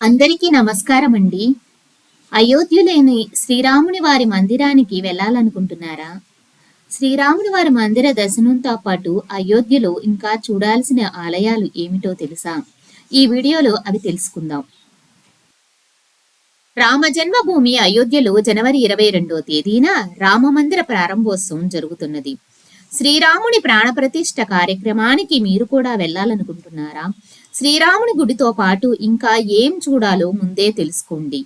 అందరికీ నమస్కారం అండి అయోధ్యలేని శ్రీరాముని వారి మందిరానికి వెళ్ళాలనుకుంటున్నారా? శ్రీరాముని వారి మందిర దర్శనంతో పాటు అయోధ్యలో ఇంకా చూడాల్సిన ఆలయాలు ఏమిటో తెలుసా? ఈ వీడియోలో అవి తెలుసుకుందాం. రామ జన్మభూమి అయోధ్యలో జనవరి ఇరవై రెండో తేదీన రామ మందిర ప్రారంభోత్సవం జరుగుతున్నది. శ్రీరాముని ప్రాణప్రతిష్ఠ కార్యక్రమానికి మీరు కూడా వెళ్ళాలనుకుంటున్నారా? శ్రీరాముని గుడితో పాటు ఇంకా ఏం చూడాలో ముందే తెలుసుకోండి.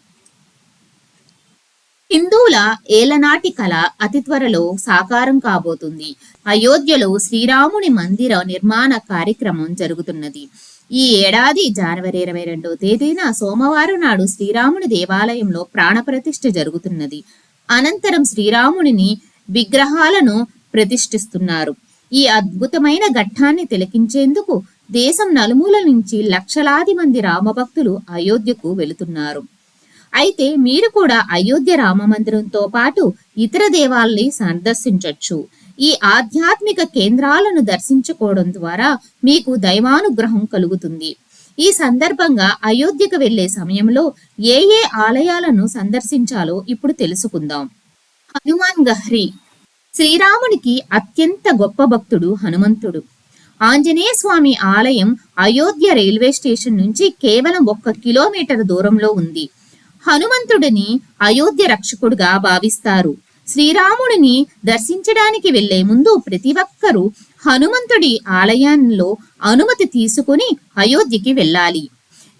హిందువుల ఏలనాటి కళ అతి త్వరలో సాకారం కాబోతుంది. అయోధ్యలో శ్రీరాముని మందిర నిర్మాణ కార్యక్రమం జరుగుతున్నది. ఈ ఏడాది జనవరి ఇరవై రెండవ తేదీన సోమవారం నాడు శ్రీరాముని దేవాలయంలో ప్రాణప్రతిష్ఠ జరుగుతున్నది. అనంతరం శ్రీరామునిని విగ్రహాలను ప్రతిష్ఠిస్తున్నారు. ఈ అద్భుతమైన ఘట్టాన్ని తిలకించేందుకు దేశం నలుమూల నుంచి లక్షలాది మంది రామభక్తులు అయోధ్యకు వెళుతున్నారు. అయితే మీరు కూడా అయోధ్య రామ మందిరంతో పాటు ఇతర దేవాలని సందర్శించవచ్చు ఈ ఆధ్యాత్మిక కేంద్రాలను దర్శించుకోవడం ద్వారా మీకు దైవానుగ్రహం కలుగుతుంది. ఈ సందర్భంగా అయోధ్యకు వెళ్ళే సమయంలో ఏ ఏ ఆలయాలను సందర్శించాలో ఇప్పుడు తెలుసుకుందాం. హనుమాన్ గహ్రీ. శ్రీరామునికి అత్యంత గొప్ప భక్తుడు హనుమంతుడు. ఆంజనేయ స్వామి ఆలయం అయోధ్య రైల్వే స్టేషన్ నుంచి కేవలం ఒక్క కిలోమీటర్ దూరంలో ఉంది. హనుమంతుడిని అయోధ్య రక్షకుడుగా భావిస్తారు. శ్రీరాముడిని దర్శించడానికి వెళ్ళే ముందు ప్రతి ఒక్కరూ హనుమంతుడి ఆలయంలో అనుమతి తీసుకుని అయోధ్యకి వెళ్ళాలి.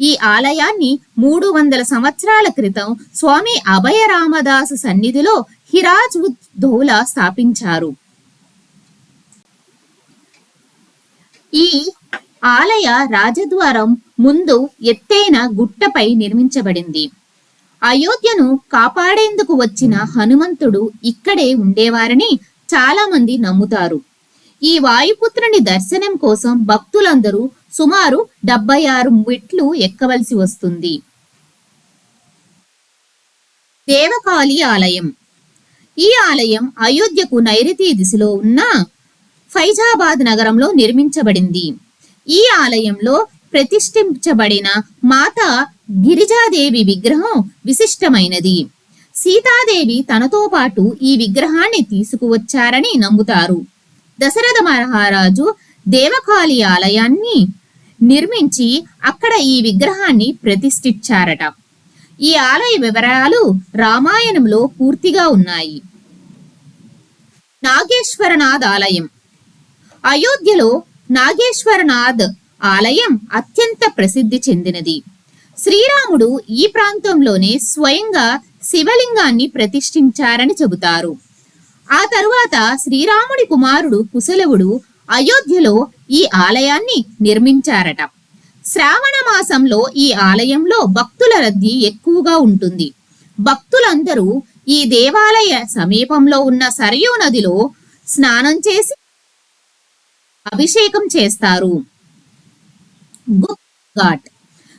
ఈ ఆలయాన్ని మూడు వందల సంవత్సరాల క్రితం స్వామి అభయ రామదాసు సన్నిధిలో హిరాజ్ ఉద్ దౌలా స్థాపించారు. ఈ ఆలయ రాజద్వారం ముందు ఎత్తైన గుట్టపై నిర్మించబడింది. అయోధ్యను కాపాడేందుకు వచ్చిన హనుమంతుడు ఇక్కడే ఉండేవారని చాలా మంది నమ్ముతారు. ఈ వాయుపుత్రుని దర్శనం కోసం భక్తులందరూ సుమారు డెబ్బై ఆరు మెట్లు ఎక్కవలసి వస్తుంది. దేవకాళి ఆలయం. ఈ ఆలయం అయోధ్యకు నైరుతి దిశలో ఉన్న ఫైజాబాద్ నగరంలో నిర్మించబడింది. ఈ ఆలయంలో ప్రతిష్ఠించబడిన మాత గిరిజాదేవి విగ్రహం విశిష్టమైనది. సీతాదేవి తనతో పాటు ఈ విగ్రహాన్ని తీసుకువచ్చారని నమ్ముతారు. దశరథ మహారాజు దేవకాళి ఆలయాన్ని నిర్మించి అక్కడ ఈ విగ్రహాన్ని ప్రతిష్ఠించారట. ఈ ఆలయ వివరాలు రామాయణంలో పూర్తిగా ఉన్నాయి. నాగేశ్వరనాథ్ ఆలయం. అయోధ్యలో నాగేశ్వరనాథ్ ఆలయం అత్యంత ప్రసిద్ధి చెందినది. శ్రీరాముడు ఈ ప్రాంతంలోనే స్వయంగా శివలింగాన్ని ప్రతిష్ఠించారని చెబుతారు. ఆ తరువాత శ్రీరాముడి కుమారుడు కుశలవుడు అయోధ్యలో ఈ ఆలయాన్ని నిర్మించారట. శ్రావణ మాసంలో ఈ ఆలయంలో భక్తుల రద్దీ ఎక్కువగా ఉంటుంది. భక్తులందరూ ఈ దేవాలయ సమీపంలో ఉన్న సరయూ నదిలో స్నానం చేసి అభిషేకం చేస్తారు. గుప్త్ ఘాట్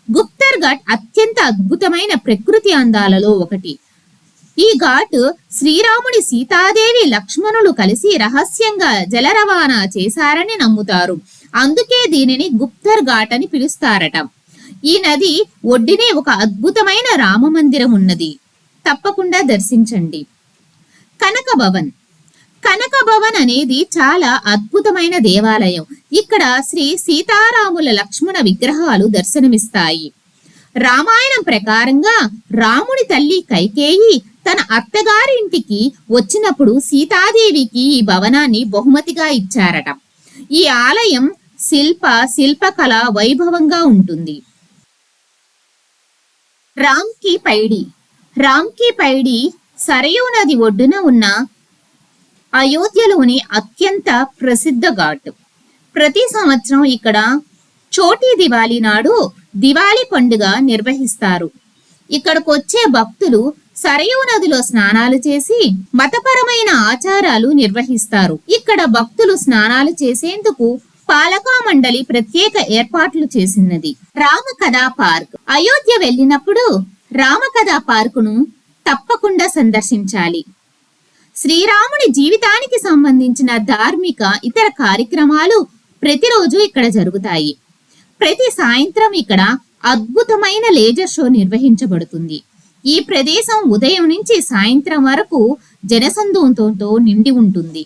గుప్తర్ ఘాట్ అత్యంత అద్భుతమైన ప్రకృతి అందాలలో ఒకటి. ఈ ఘాట్ శ్రీరాముడి సీతాదేవి లక్ష్మణులు కలిసి రహస్యంగా జల రవాణా చేశారని నమ్ముతారు. అందుకే దీనిని గుప్తర్ ఘాట్ అని పిలుస్తారట. ఈ నది ఒడ్డినే ఒక అద్భుతమైన రామ మందిరం ఉన్నది. తప్పకుండా దర్శించండి. కనక భవన్ కనక భవన్ అనేది చాలా అద్భుతమైన దేవాలయం. ఇక్కడ శ్రీ సీతారాముల లక్ష్మణ విగ్రహాలు దర్శనమిస్తాయి. రామాయణం ప్రకారంగా రాముడి తల్లి కైకేయి తన అత్తగారింటికి వచ్చినప్పుడు సీతాదేవికి ఈ భవనాన్ని బహుమతిగా ఇచ్చారట. ఈ ఆలయం శిల్ప శిల్పకళ వైభవంగా ఉంటుంది. రామ్కి పైడి రామ్కి పైడి సరయూ నది ఒడ్డున ఉన్న అయోధ్యలోని అత్యంత ప్రసిద్ధ ఘాట్. ప్రతి సంవత్సరం ఇక్కడ చోటీ దివాళీ నాడు దివాళీ పండుగ నిర్వహిస్తారు. ఇక్కడకు వచ్చే భక్తులు సరయూ నదిలో స్నానాలు చేసి మతపరమైన ఆచారాలు నిర్వహిస్తారు. ఇక్కడ భక్తులు స్నానాలు చేసేందుకు పాలకా మండలి ప్రత్యేక ఏర్పాట్లు చేసినది. రామకథా పార్క్. అయోధ్య వెళ్ళినప్పుడు రామకథా పార్కును తప్పకుండా సందర్శించాలి. శ్రీరాముడి జీవితానికి సంబంధించిన ధార్మిక ఇతర కార్యక్రమాలు ప్రతిరోజు ఇక్కడ జరుగుతాయి. ప్రతి సాయంత్రం ఇక్కడ అద్భుతమైన లేజర్ షో నిర్వహించబడుతుంది. ఈ ప్రదేశం ఉదయం నుంచి సాయంత్రం వరకు జనసందోహంతో నిండి ఉంటుంది.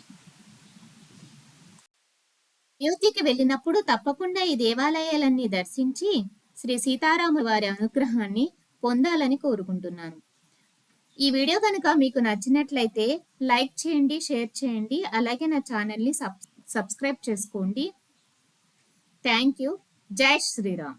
అయోధ్యకి వెళ్ళినప్పుడు తప్పకుండా ఈ దేవాలయాలన్నీ దర్శించి శ్రీ సీతారాముల వారి అనుగ్రహాన్ని పొందాలని కోరుకుంటున్నాను. ఈ వీడియో కనుక మీకు నచ్చినట్లయితే లైక్ చేయండి షేర్ చేయండి. అలాగే నా ఛానల్ని సబ్ సబ్స్క్రైబ్ చేసుకోండి. Thank you. జై శ్రీరామ్.